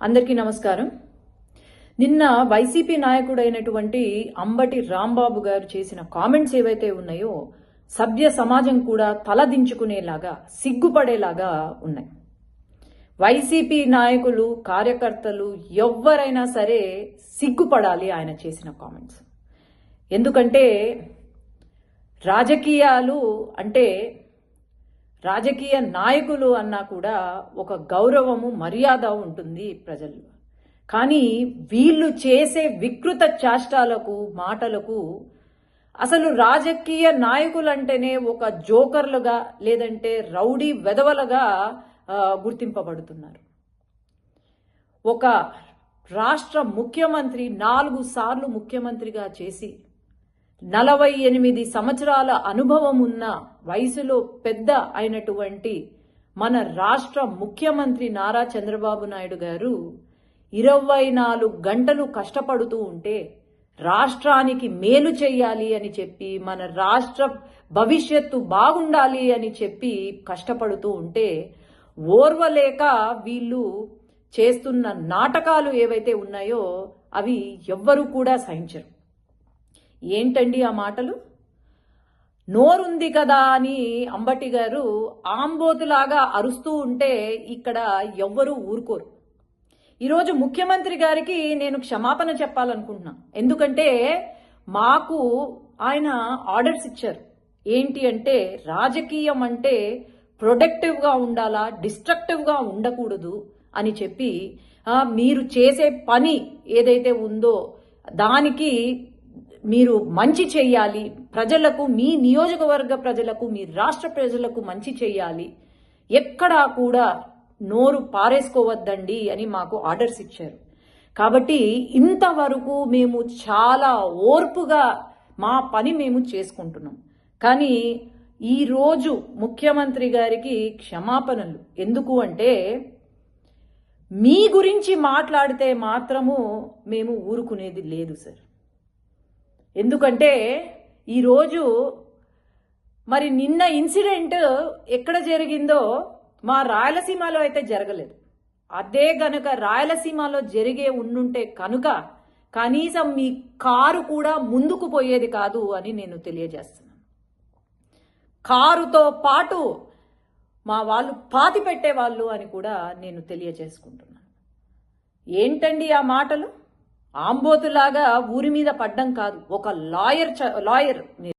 అందరికీ నమస్కారం. నిన్న వైసీపీ నాయకుడైనటువంటి అంబటి రాంబాబు గారు చేసిన కామెంట్స్ ఏవైతే ఉన్నాయో సభ్య సమాజం కూడా తలదించుకునేలాగా సిగ్గుపడేలాగా ఉన్నాయి. వైసీపీ నాయకులు కార్యకర్తలు ఎవ్వరైనా సరే సిగ్గుపడాలి ఆయన చేసిన కామెంట్స్. ఎందుకంటే రాజకీయాలు అంటే రాజకీయ నాయకులు అన్నా కూడా ఒక గౌరవము మర్యాద ఉంటుంది ప్రజల్లో. కానీ వీళ్ళు చేసే వికృత చాష్టాలకు మాటలకు అసలు రాజకీయ నాయకులంటేనే ఒక జోకర్లుగా లేదంటే రౌడీ వెధవలుగా గుర్తింపబడుతున్నారు. ఒక రాష్ట్ర ముఖ్యమంత్రి నాలుగు సార్లు ముఖ్యమంత్రిగా చేసి నలభై ఎనిమిది సంవత్సరాల అనుభవం ఉన్న వయసులో పెద్ద అయినటువంటి మన రాష్ట్ర ముఖ్యమంత్రి నారా చంద్రబాబు నాయుడు గారు ఇరవై నాలుగు గంటలు కష్టపడుతూ ఉంటే రాష్ట్రానికి మేలు చెయ్యాలి అని చెప్పి మన రాష్ట్ర భవిష్యత్తు బాగుండాలి అని చెప్పి కష్టపడుతూ ఉంటే ఓర్వలేక వీళ్ళు చేస్తున్న నాటకాలు ఏవైతే ఉన్నాయో అవి ఎవ్వరూ కూడా సహించరు. ఏంటండి ఆ మాటలు? నోరుంది కదా అని అంబటి గారు ఆంబోతులాగా అరుస్తూ ఉంటే ఇక్కడ ఎవ్వరూ ఊరుకోరు. ఈరోజు ముఖ్యమంత్రి గారికి నేను క్షమాపణ చెప్పాలనుకుంటున్నా. ఎందుకంటే మాకు ఆయన ఆర్డర్స్ ఇచ్చారు. ఏంటి అంటే రాజకీయం అంటే ప్రొడక్టివ్గా ఉండాలా డిస్ట్రక్టివ్గా ఉండకూడదు అని చెప్పి మీరు చేసే పని ఏదైతే ఉందో దానికి మీరు మంచి చేయాలి. ప్రజలకు మీ నియోజకవర్గ ప్రజలకు మీ రాష్ట్ర ప్రజలకు మంచి చేయాలి. ఎక్కడా కూడా నోరు పారేసుకోవద్దండి అని మాకు ఆర్డర్స్ ఇచ్చారు. కాబట్టి ఇంతవరకు మేము చాలా ఓర్పుగా మా పని మేము చేసుకుంటున్నాం. కానీ ఈరోజు ముఖ్యమంత్రి గారికి క్షమాపణలు. ఎందుకు అంటే మీ గురించి మాట్లాడితే మాత్రము మేము ఊరుకునేది లేదు సార్. ఎందుకంటే ఈరోజు మరి నిన్న ఇన్సిడెంట్ ఎక్కడ జరిగిందో మా రాయలసీమలో అయితే జరగలేదు. అదే గనుక రాయలసీమలో జరిగే ఉండుంటే కనుక కనీసం మీ కారు కూడా ముందుకు పోయేది కాదు అని నేను తెలియజేస్తున్నాను. కారుతో పాటు మా వాళ్ళు పాతి పెట్టేవాళ్ళు అని కూడా నేను తెలియజేసుకుంటున్నాను. ఏంటండి ఆ మాటలు? ఆంబోతులాగా ఊరి మీద పడ్డం కాదు. ఒక లాయర్ చ- లాయర్